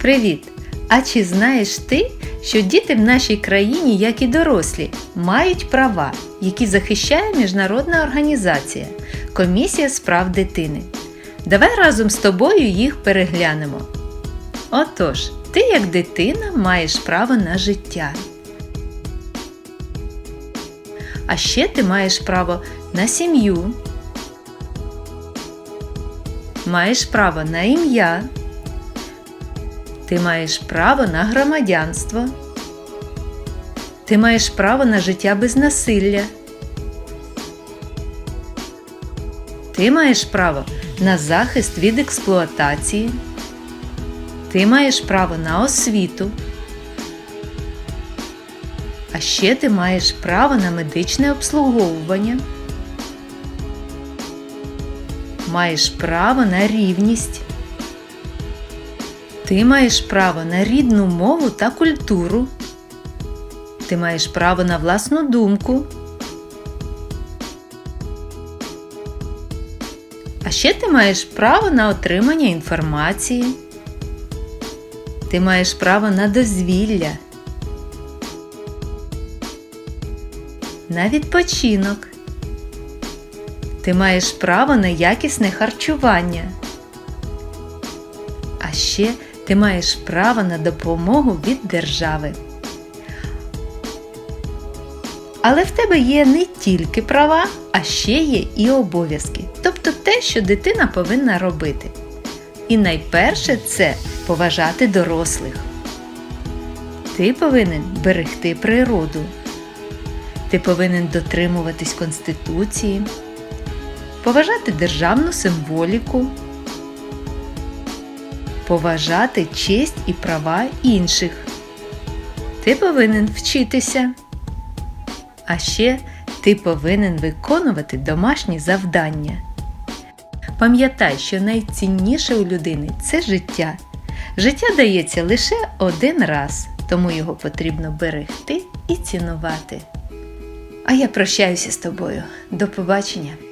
Привіт! А чи знаєш ти, що діти в нашій країні, як і дорослі, мають права, які захищає міжнародна організація Комісія з прав дитини? Давай разом з тобою їх переглянемо. Отож, ти як дитина маєш право на життя. А ще ти маєш право на сім'ю. Маєш право на ім'я. Ти маєш право на громадянство. Ти маєш право на життя без насилля. Ти маєш право на захист від експлуатації. Ти маєш право на освіту. А ще ти маєш право на медичне обслуговування. Маєш право на рівність. Ти маєш право на рідну мову та культуру. Ти маєш право на власну думку. А ще ти маєш право на отримання інформації. Ти маєш право на дозвілля. На відпочинок. Ти маєш право на якісне харчування. А ще ти маєш право на допомогу від держави. Але в тебе є не тільки права, а ще є і обов'язки, тобто те, що дитина повинна робити. І найперше це поважати дорослих. Ти повинен берегти природу. Ти повинен дотримуватись Конституції, поважати державну символіку, поважати честь і права інших. Ти повинен вчитися. А ще ти повинен виконувати домашні завдання. Пам'ятай, що найцінніше у людини це життя. Життя дається лише один раз, тому його потрібно берегти і цінувати. А я прощаюся з тобою. До побачення!